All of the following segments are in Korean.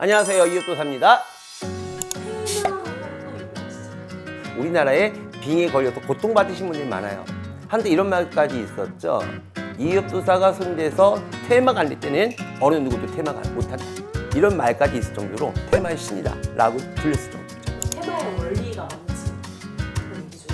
안녕하세요. 이웃도사입니다. 우리나라에 빙에 걸려서 고통받으신 분들이 많아요. 한때 이런 말까지 있었죠. 이웃도사가 손대서 테마가 안될 때는 어느 누구도 테마가 못한다. 이런 말까지 있을 정도로 테마의 신이다. 라고 불렸을 정도죠. 테마의 원리가 뭔지.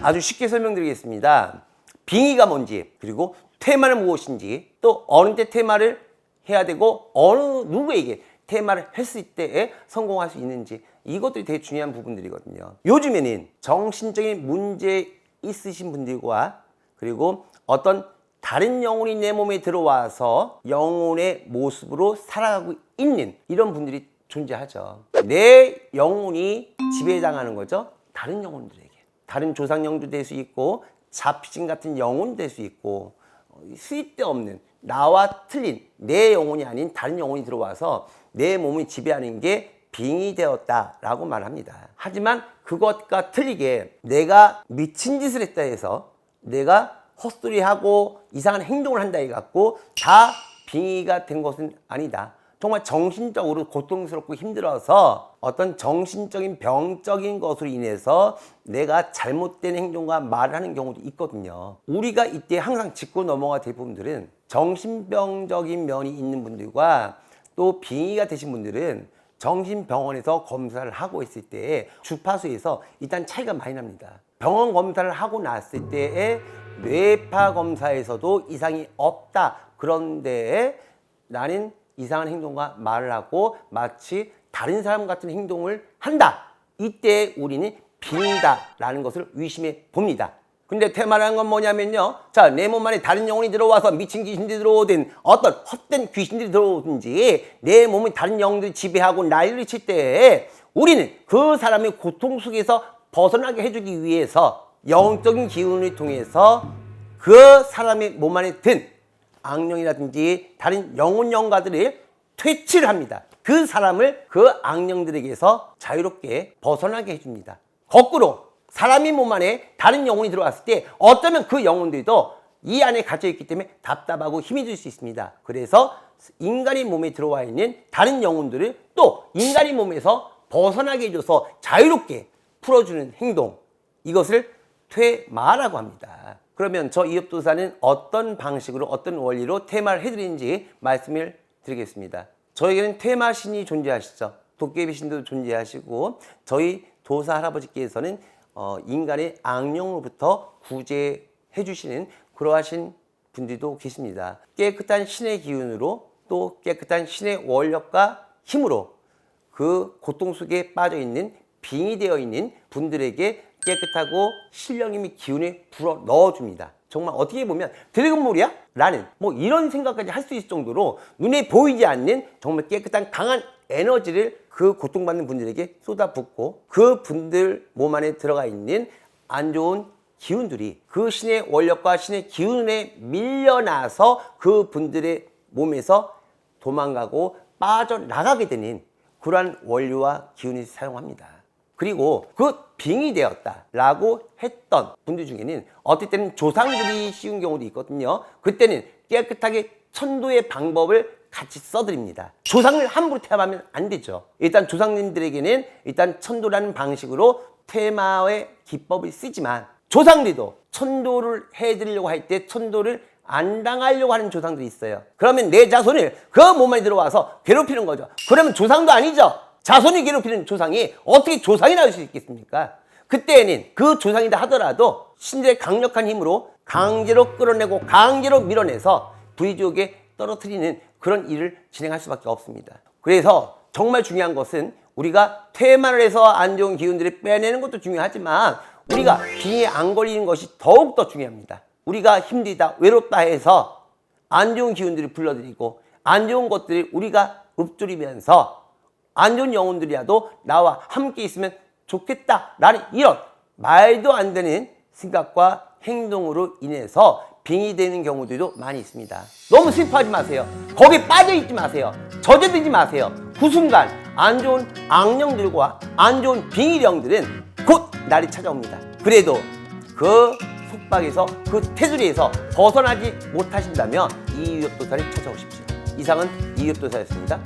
아주 쉽게 설명드리겠습니다. 빙의가 뭔지 그리고 테마는 무엇인지 또 어느 때 테마를 해야 되고 어느 누구에게 테마를 했을 때에 성공할 수 있는지 이것들이 되게 중요한 부분들이거든요. 요즘에는 정신적인 문제 있으신 분들과 그리고 어떤 다른 영혼이 내 몸에 들어와서 영혼의 모습으로 살아가고 있는 이런 분들이 존재하죠. 내 영혼이 지배당하는 거죠. 다른 영혼들에게. 다른 조상 영도 될 수 있고 잡신 같은 영혼 될수 있고 어, 쓸데없는 나와 틀린 내 영혼이 아닌 다른 영혼이 들어와서 내 몸을 지배하는 게 빙이 되었다라고 말합니다. 하지만 그것과 틀리게 내가 미친 짓을 했다 해서 내가 헛소리하고 이상한 행동을 한다 해갖고 다 빙의가 된 것은 아니다. 정말 정신적으로 고통스럽고 힘들어서 어떤 정신적인 병적인 것으로 인해서 내가 잘못된 행동과 말을 하는 경우도 있거든요. 우리가 이때 항상 짚고 넘어가 될 부분들은 정신병적인 면이 있는 분들과 또 빙의가 되신 분들은 정신병원에서 검사를 하고 있을 때 주파수에서 일단 차이가 많이 납니다. 병원 검사를 하고 났을 때에 뇌파 검사에서도 이상이 없다. 그런데 나는 이상한 행동과 말을 하고 마치 다른 사람 같은 행동을 한다. 이때 우리는 빙이다라는 것을 의심해 봅니다. 근데 테마라는 건 뭐냐면요. 자, 내 몸 안에 다른 영혼이 들어와서 미친 귀신들이 들어오든 어떤 헛된 귀신들이 들어오든지 내 몸을 다른 영들이 지배하고 난리를 칠때 우리는 그 사람의 고통 속에서 벗어나게 해주기 위해서 영적인 기운을 통해서 그 사람의 몸 안에 든 악령이라든지 다른 영혼 영가들을 퇴치를 합니다. 그 사람을 그 악령들에게서 자유롭게 벗어나게 해줍니다. 거꾸로 사람의 몸 안에 다른 영혼이 들어왔을 때 어쩌면 그 영혼들도 이 안에 갇혀 있기 때문에 답답하고 힘이 들 수 있습니다. 그래서 인간의 몸에 들어와 있는 다른 영혼들을 또 인간의 몸에서 벗어나게 해줘서 자유롭게 풀어주는 행동 이것을 퇴마라고 합니다. 그러면 저 이업도사는 어떤 방식으로 어떤 원리로 퇴마를 해드리는지 말씀을 드리겠습니다. 저에게는 퇴마신이 존재하시죠. 도깨비신도 존재하시고 저희 도사 할아버지께서는 어, 인간의 악령으로부터 구제해 주시는 그러하신 분들도 계십니다. 깨끗한 신의 기운으로 또 깨끗한 신의 원력과 힘으로 그 고통 속에 빠져 있는 빙이 되어 있는 분들에게 깨끗하고 신령님이 기운을 불어 넣어줍니다. 정말 어떻게 보면 드래곤볼이야? 라는 뭐 이런 생각까지 할 수 있을 정도로 눈에 보이지 않는 정말 깨끗한 강한 에너지를 그 고통받는 분들에게 쏟아붓고 그 분들 몸 안에 들어가 있는 안 좋은 기운들이 그 신의 원력과 신의 기운에 밀려나서 그 분들의 몸에서 도망가고 빠져나가게 되는 그러한 원료와 기운을 사용합니다. 그리고 그 빙이 되었다라고 했던 분들 중에는 어떨 때는 조상들이 씌운 경우도 있거든요. 그때는 깨끗하게 천도의 방법을 같이 써드립니다. 조상을 함부로 태하면 안 되죠. 일단 조상님들에게는 일단 천도라는 방식으로 테마의 기법을 쓰지만 조상들도 천도를 해드리려고 할 때 천도를 안 당하려고 하는 조상들이 있어요. 그러면 내 자손을 그몸 안에 들어와서 괴롭히는 거죠. 그러면 조상도 아니죠. 자손이 괴롭히는 조상이 어떻게 조상이 나올 수 있겠습니까? 그때는 그 조상이다 하더라도 신들의 강력한 힘으로 강제로 끌어내고 강제로 밀어내서 부의지옥에 떨어뜨리는 그런 일을 진행할 수밖에 없습니다. 그래서 정말 중요한 것은 우리가 퇴마를 해서 안 좋은 기운들을 빼내는 것도 중요하지만 우리가 빙에 안 걸리는 것이 더욱더 중요합니다. 우리가 힘들다, 외롭다 해서 안 좋은 기운들을 불러들이고 안 좋은 것들을 우리가 읊조리면서 안 좋은 영혼들이라도 나와 함께 있으면 좋겠다라는 이런 말도 안 되는 생각과 행동으로 인해서 빙이 되는 경우들도 많이 있습니다. 너무 슬퍼하지 마세요. 거기에 빠져 있지 마세요. 젖어들지 마세요. 그 순간 안 좋은 악령들과 안 좋은 빙의령들은 곧 날이 찾아옵니다. 그래도 그 속박에서 그 테두리에서 벗어나지 못하신다면 이유엽도사를 찾아오십시오. 이상은 이유엽도사였습니다.